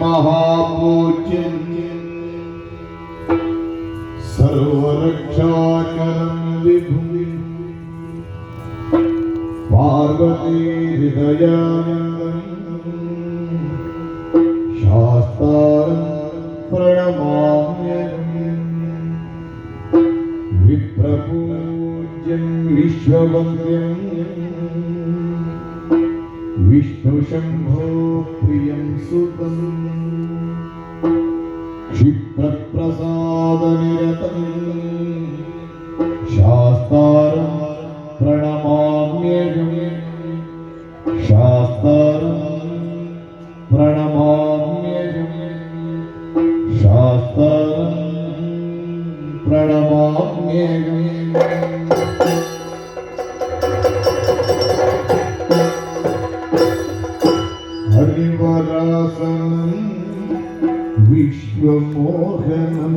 महापूज्यं सर्वरक्षाकरं विभुं पार्वती हृदयानन्दम् शास्तारं प्रणमाम्यहम् विप्रपूज्यं विश्ववन्द्यम् विष्णुशम्भो प्रियं सुतम् क्षिप्रप्रसादनिरतम् शास्तारं प्रणमाम्यहम् शास्तारं प्रणमाम्यहम् शास्तारं प्रणमाम्यहम् വിശ്വമോഹനം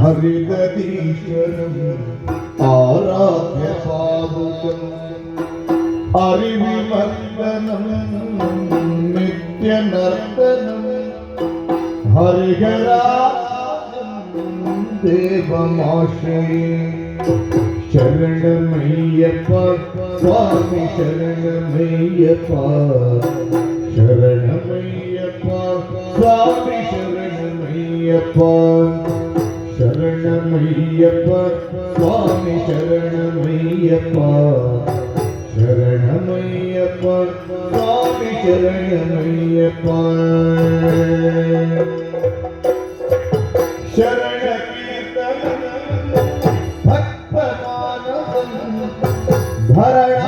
ഹരിതീശ്വരം ആരാധ്യപാദുകം അറിവിവർദ്ധനം നിത്യനർത്തനം ഹരിഹരാ ദേവമാശ്രയേ ശരണമയ്യപ്പ സ്വാമി ശരണമയ്യപ്പ शरणमय्यप्पा स्वामी शरणमय्यप्पा शरणमय्यप्पा स्वामी शरणमय्यप्पा शरणमय्यप्पा स्वामी शरणमय्यप्पा। शरण भरण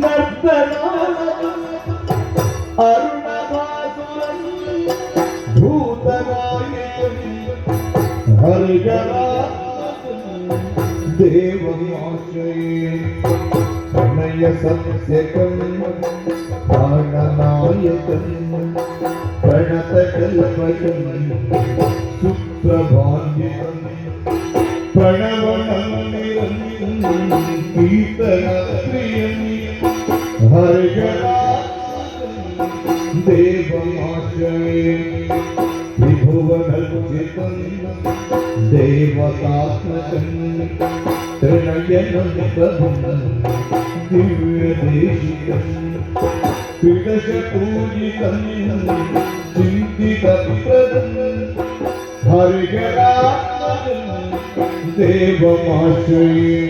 नर्तन देवमाश्रये प्रणय सत्यकं प्राणनायकं प्रणतकल्पकं सुप्रभान्वितं प्रणवमन्दिरं कीर्तनप्रियम् भर गया देवमाश्रमे विभुवनर्चितं देवतात्मकं त्रिनयनं प्रभुं दिव्यदेशिकं पिडशपूजितं चिन्तितप्रदं हरिगरात्मजं देवमाश्रये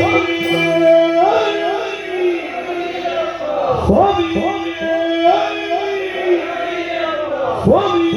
我明